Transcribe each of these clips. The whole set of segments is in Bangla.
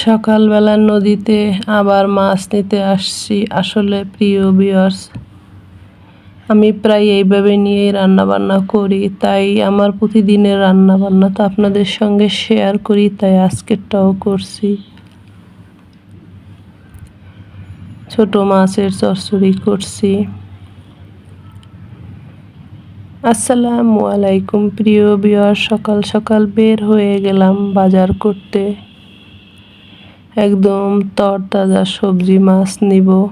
সকালবেলা নদীতে আবার মাছ নিতে আসছি, আসলে প্রিয় বিয়ার্স আমি প্রায় এইভাবে নিয়েই রান্নাবান্না করি, তাই আমার প্রতিদিনের রান্নাবান্না তো আপনাদের সঙ্গে শেয়ার করি, তাই আজকেরটাও করছি। ছোট মাছের চরচড়ি করছি। আসসালামু আলাইকুম প্রিয় বিয়ার সকাল সকাল বের হয়ে গেলাম বাজার করতে। একদম তরতাজা সবজি মাছ নিব।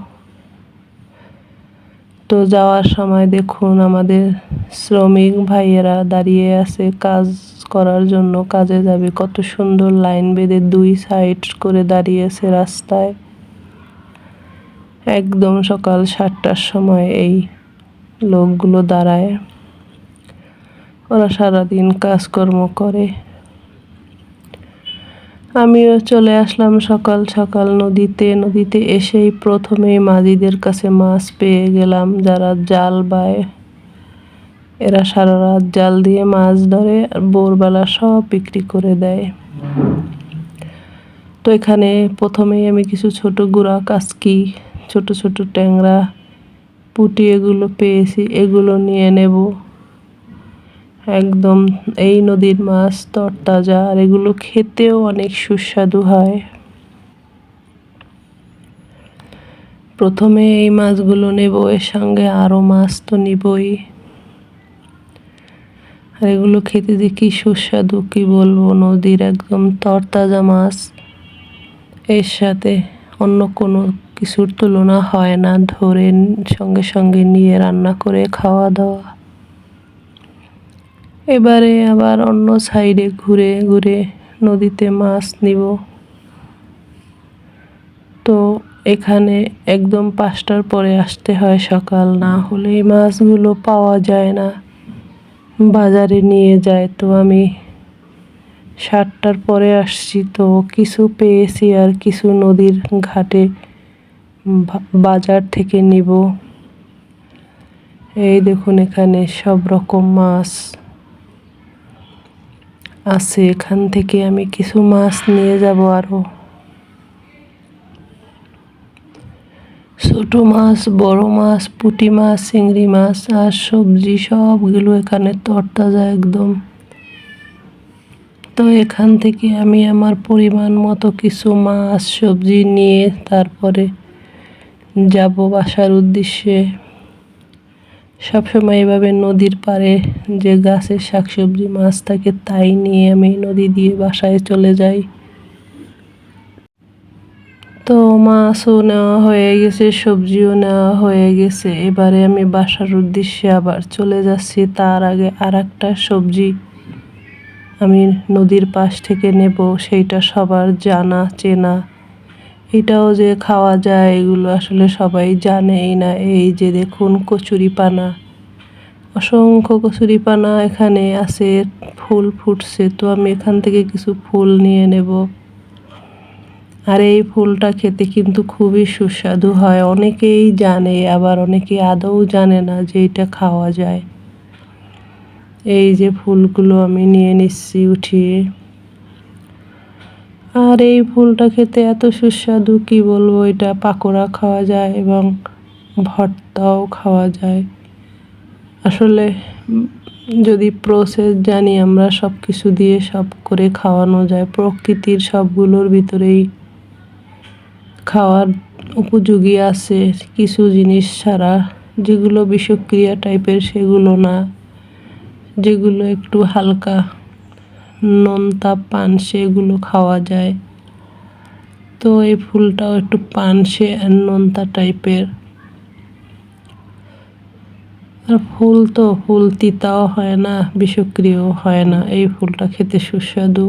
তো যাওয়ার সময় দেখুন আমাদের শ্রমিক ভাইয়েরা দাঁড়িয়ে আছে কাজ করার জন্য। কাজে যাবে। কত সুন্দর লাইন বেঁধে দুই সাইড করে দাঁড়িয়েছে রাস্তায়। একদম সকাল সাতটার সময় এই লোকগুলো দাঁড়ায়। ওরা সারাদিন কাজকর্ম করে। আমিও চলে আসলাম সকাল সকাল নদীতে। নদীতে এসেই প্রথমেই মাঝিদের কাছে মাছ পেয়ে গেলাম। যারা জাল বায়, এরা সারা রাত জাল দিয়ে মাছ ধরে আর ভোরবেলা সব বিক্রি করে দেয়। তো এখানে প্রথমেই আমি কিছু ছোট গুঁড়া কাসকি ছোট ছোট ট্যাংরা, পুটি এগুলো পেয়েছি। এগুলো নিয়ে নেব। একদম এই নদীর মাছ, তরতাজা, আর এগুলো খেতেও অনেক সুস্বাদু হয়। প্রথমে এই মাছগুলো নেব, এর সঙ্গে আরও মাছ তো নিবই। আর এগুলো খেতে যে কী সুস্বাদু, কী বলব, নদীর একদম তরতাজা মাছ। এর সাথে অন্য কোনো কিছুর তুলনা হয় না, ধরে সঙ্গে সঙ্গে নিয়ে রান্না করে খাওয়া দাওয়া এবারে আবার অন্য সাইডে ঘুরে ঘুরে নদীতে মাছ নিব। তো এখানে একদম পাঁচটার পরে আসতে হয় সকাল, না হলে এই মাছগুলো পাওয়া যায় না। বাজারে নিয়ে যায়। তো আমি সাতটার পরে আসছি। তো কিছু পেয়েছি আর কিছু নদীর ঘাটে বাজার থেকে নিব। এই দেখুন এখানে সব রকম মাছ। আছে, এখান থেকে আমি কিছু মাছ নিয়ে যাব আরও ছোট মাছ, বড় মাছ, পুঁটি মাছ, চিংড়ি মাছ, আর সবজি সবগুলো এখানে তরতাজা একদম। তো এখান থেকে আমি আমার পরিমাণ মতো কিছু মাছ, সবজি নিয়ে তারপরে যাব বাসার উদ্দেশ্যে। সবসময় এভাবে নদীর পাড়ে যে গাছের শাকসবজি, মাছ থাকে, তাই নিয়ে আমি নদী দিয়ে বাসায় চলে যাই। তো মাছও নেওয়া হয়ে গেছে, সবজিও নেওয়া হয়ে গেছে। এবারে আমি বাসার উদ্দেশ্যে আবার চলে যাচ্ছি। তার আগে আর একটা সবজি আমি নদীর পাশ থেকে নেব, সেইটা সবার জানা, চেনা। এটাও যে খাওয়া যায়, এগুলো আসলে সবাই জানেই না। এই যে দেখুন কচুরি পানা অসংখ্য কচুরি পানা এখানে আছে, ফুল ফুটছে। তো আমি এখান থেকে কিছু ফুল নিয়ে নেব। আর এই ফুলটা খেতে কিন্তু খুবই সুস্বাদু হয়। অনেকেই জানে, আবার অনেকে আদৌ জানে না যে এটা খাওয়া যায়। এই যে ফুলগুলো আমি নিয়ে নিচ্ছি উঠিয়ে। আর এই ফুলটা খেতে এত সুস্বাদু, কি বলব? এটা পাকোড়া খাওয়া যায় এবং ভর্তাও খাওয়া যায়। আসলে যদি প্রসেস জানি, আমরা সব কিছু দিয়ে সব করে খাওয়ানো যায়। প্রকৃতির সবগুলোর ভিতরেই খাওয়ার উপযোগী আছে কিছু জিনিস ছাড়া। যেগুলো বিষক্রিয়া টাইপের সেগুলো না। যেগুলো একটু হালকা নোনতা পান, সেগুলো খাওয়া যায়। তো এই ফুলটাও একটু পানসে আর নোনতা টাইপের। আর ফুল তো ফুল তিতাও হয় না, বিষক্রিয়াও হয় না। এই ফুলটা খেতে সুস্বাদু।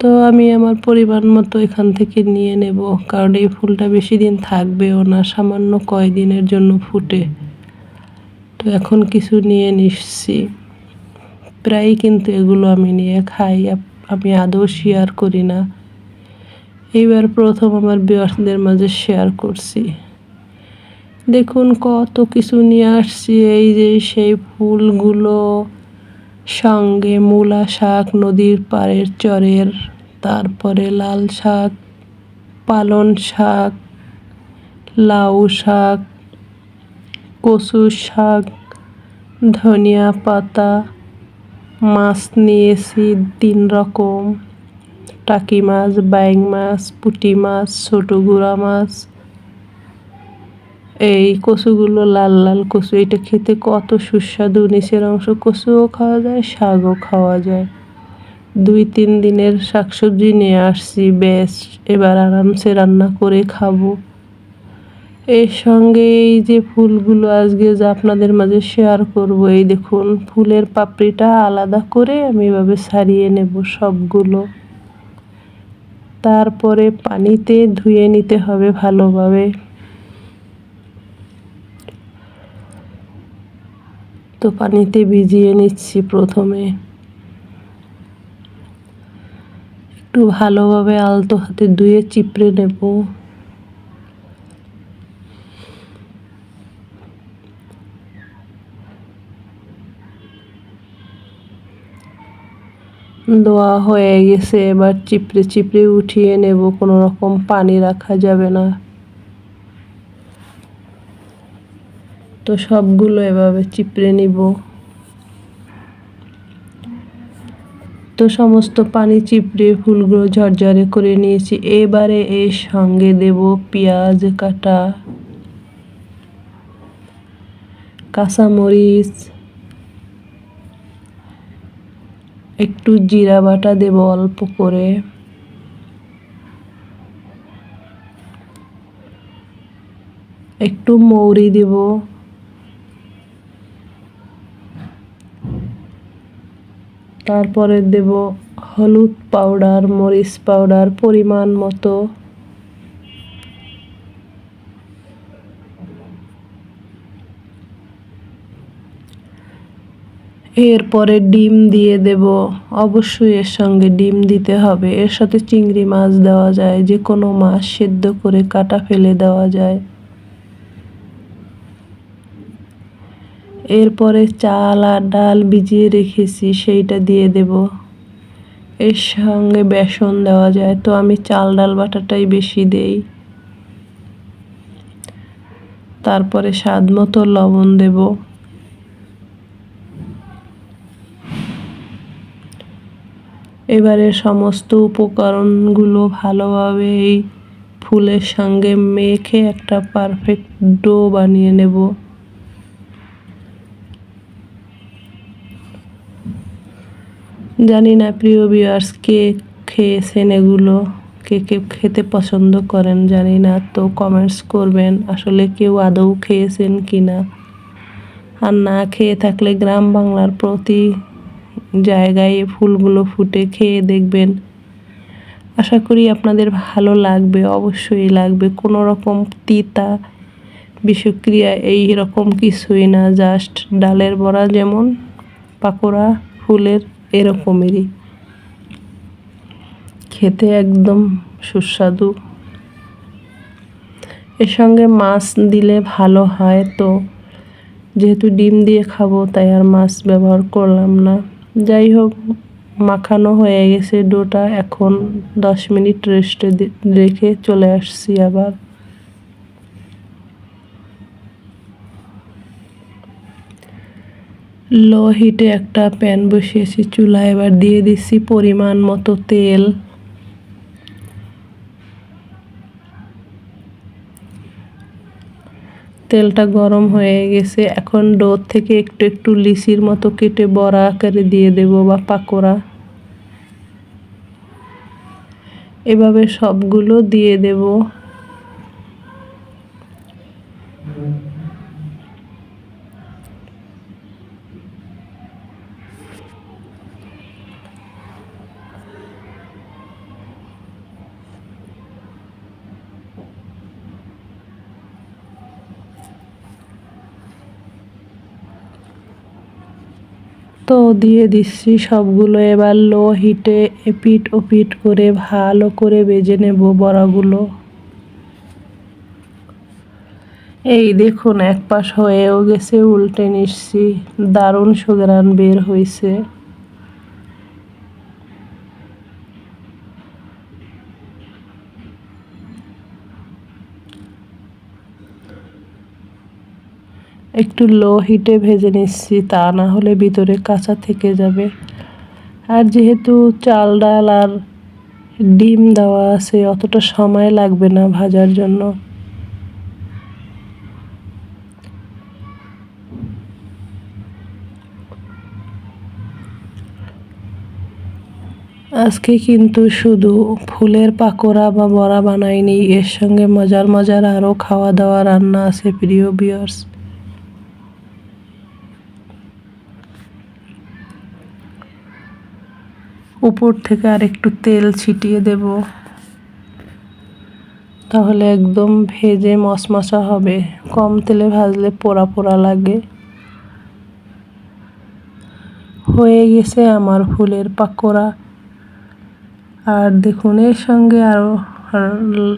তো আমি আমার পরিমাণ মতো এখান থেকে নিয়ে নেব, কারণ এই ফুলটা বেশি দিন থাকবেও না, সামান্য কয়দিনের জন্য ফুটে। তো এখন কিছু নিয়ে নিচ্ছি। প্রায় কিন্তু এগুলো আমি নিয়ে খাই আমি আদৌ শেয়ার করি না। এইবার প্রথম আমার বিয়ার্সদের মাঝে শেয়ার করছি। দেখুন কত কিছু নিয়ে আসছি, এই যে সেই ফুলগুলো, সঙ্গে মূলা শাক, নদীর পাড়ের চরের, তারপরে লাল শাক পালন শাক, লাউ শাক কচু শাক, ধনিয়া পাতা মাছ নিয়েছি, তিন রকম। টাকি মাছ বাইং মাছ, পুঁটি মাছ, ছোটো গুঁড়া মাছ। এই কচুগুলো লাল লাল কচু, এটা খেতে কত সুস্বাদু। নিচের অংশ কচুও খাওয়া যায়, শাকও খাওয়া যায়। দুই, তিন দিনের শাকসবজি নিয়ে আসছি, বেশ, এবার আরামসে রান্না করে খাব। এর সঙ্গে এই যে ফুলগুলো আজকে যা আপনাদের মাঝে শেয়ার করব, এই দেখুন, ফুলের পাপড়িটা আলাদা করে আমি এভাবে সারিয়ে নেব সবগুলো। তারপরে পানিতে ধুয়ে নিতে হবে ভালোভাবে। তো পানিতে ভিজিয়ে নিচ্ছি প্রথমে। একটু ভালোভাবে আলতো হাতে ধুয়ে চিপড়ে নেব। দোয়া হয়ে গেছে, এবার চিপড়ে চিপড়ে উঠিয়ে নেব, কোনো রকম পানি রাখা যাবে না। তো সবগুলো এভাবে চিপড়ে নিব। তো সমস্ত পানি চিপড়ে ফুলগুলো ঝরঝরে করে নিয়েছি। এবারে এর সঙ্গে দেব পেঁয়াজ কাটা, কাঁচামরিচ একটু জিরা বাটা দেব অল্প করে। একটু মৌরি দেব। তারপরে দেব হলুদ পাউডার, মরিচ পাউডার পরিমাণ মতো। এরপরে ডিম দিয়ে দেব। অবশ্যই এর সঙ্গে ডিম দিতে হবে। এর সাথে চিংড়ি মাছ দেওয়া যায়, যে কোনো মাছ সেদ্ধ করে কাটা ফেলে দেওয়া যায়। এরপরে চাল আর ডাল ভিজিয়ে রেখেছি, সেইটা দিয়ে দেব। এর সঙ্গে বেসন দেওয়া যায়, তো আমি চাল, ডাল, বাটাটাই বেশি দেই। তারপরে স্বাদ মতো লবণ দেব। এবারে সমস্ত উপকরণগুলো ভালোভাবে এই ফুলের সঙ্গে মেখে একটা পারফেক্ট ডো বানিয়ে নেব। জানি না প্রিয় বিয়ার্স কে খেয়েছেন এগুলো? কে কে খেতে পছন্দ করেন? জানি না, তো কমেন্টস করবেন, আসলে কেউ আদৌ খেয়েছেন কি না আর না খেয়ে থাকলে গ্রাম বাংলার প্রতি জায়গায় ফুলগুলো ফুটে খেয়ে দেখবেন। আশা করি আপনাদের ভালো লাগবে, অবশ্যই লাগবে। কোনো রকম তিতা বিষক্রিয়া, এই রকম কিছুই না। জাস্ট ডালের বড়া যেমন, পাকোড়া, ফুলের এরকমেরই। খেতে একদম সুস্বাদু। এর সঙ্গে মাছ দিলে ভালো হয় তো। যেহেতু ডিম দিয়ে খাব, তাই আর মাছ ব্যবহার করলাম না। যাই হোক মাখানো হয়ে গেছে ডোটা। এখন দশ মিনিট রেস্টে রেখে চলে আসছি আবার। লো হিটে একটা প্যান বসিয়েছি চুলা এবার দিয়ে দিচ্ছি পরিমাণ মতো তেল। তেলটা গরম হয়ে গেছে, এখন ডোর থেকে একটু একটু লিচির মতো কেটে বড়া আকারে দিয়ে দেব বা পাকোড়া। এভাবে সবগুলো দিয়ে দেব। তো দিয়ে দিচ্ছি সবগুলো। এবার লো হিটে এপিট ওপিট করে ভালো করে বেজে নেব বড়াগুলো। এই দেখুন এক পাশ হয়েও গেছে, উল্টে নিচ্ছি। দারুণ সুগরান বের হয়েছে একটু লো হিটে ভেজে নিচ্ছি, তা না হলে ভিতরে কাঁচা থেকে যাবে। আর যেহেতু চাল, ডাল আর ডিম দেওয়া আছে, অতটা সময় লাগবে না ভাজার জন্য। আজকে কিন্তু শুধু ফুলের পাকোড়া বা বড়া বানাইনি, এর সঙ্গে মজার মজার আরও খাওয়া দাওয়া রান্না আছে, প্রিয় বিয়ার্স উপর থেকে আর একটু তেল ছিটিয়ে দেব। তাহলে একদম ভেজে মশমশা হবে। কম তেলে ভাজলে পোড়া পোড়া লাগে। হয়ে গেছে আমার ফুলের পাকোড়া। আর দেখুন, এর সঙ্গে আরও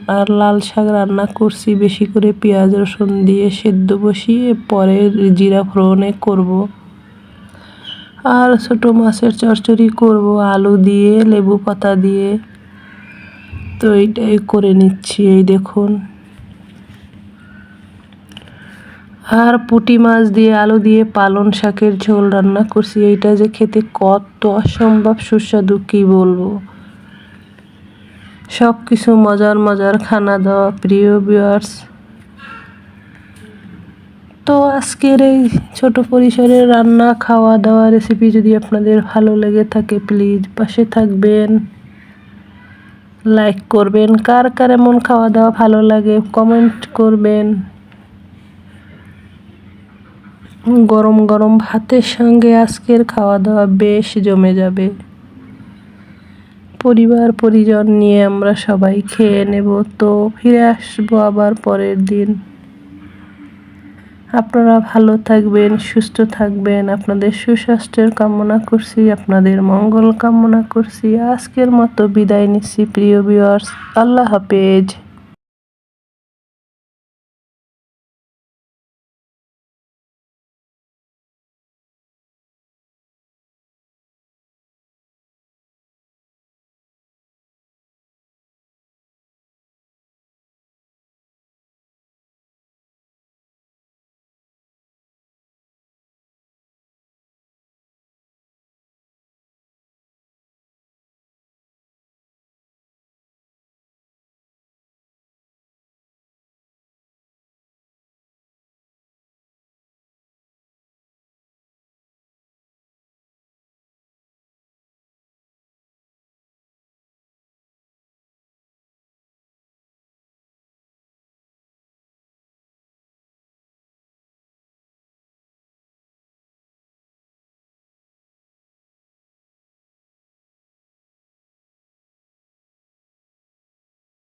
আর লাল শাক রান্না করছি। বেশি করে পেঁয়াজ রসুন দিয়ে সেদ্ধ বসিয়ে পরে জিরা ফোড়নে করব। আর ছোটো মাছের চচ্চড়ি করব, আলু দিয়ে, লেবু পাতা দিয়ে। তো এইটাই করে নিচ্ছি, এই দেখুন। আর পুঁটি মাছ দিয়ে, আলু দিয়ে পালন শাকের ঝোল রান্না করছি। এইটা যে খেতে কত অসম্ভব সুস্বাদু, কী বলব? সব কিছু মজার মজার, খানা দাওয়া, প্রিয় ভিউয়ার্স তো আজকের এই ছোট পরিসরের রান্না খাওয়া দাওয়া রেসিপি যদি আপনাদের ভালো লেগে থাকে প্লিজ পাশে থাকবেন। লাইক করবেন। কার কার এমন খাওয়া দাওয়া ভালো লাগে কমেন্ট করবেন। গরম গরম ভাতের সঙ্গে আজকের খাওয়া দাওয়া বেশ জমে যাবে। পরিবার, পরিজন নিয়ে আমরা সবাই খেয়ে নেব। তো ফিরে আসব আবার পরের দিন। আপনারা ভালো থাকবেন, সুস্থ থাকবেন। আপনাদের সুস্বাস্থ্যের কামনা করছি, আপনাদের মঙ্গল কামনা করছি। আজকের মতো বিদায় নিচ্ছি, প্রিয় বিয়ার্স আল্লাহ হাফেজ।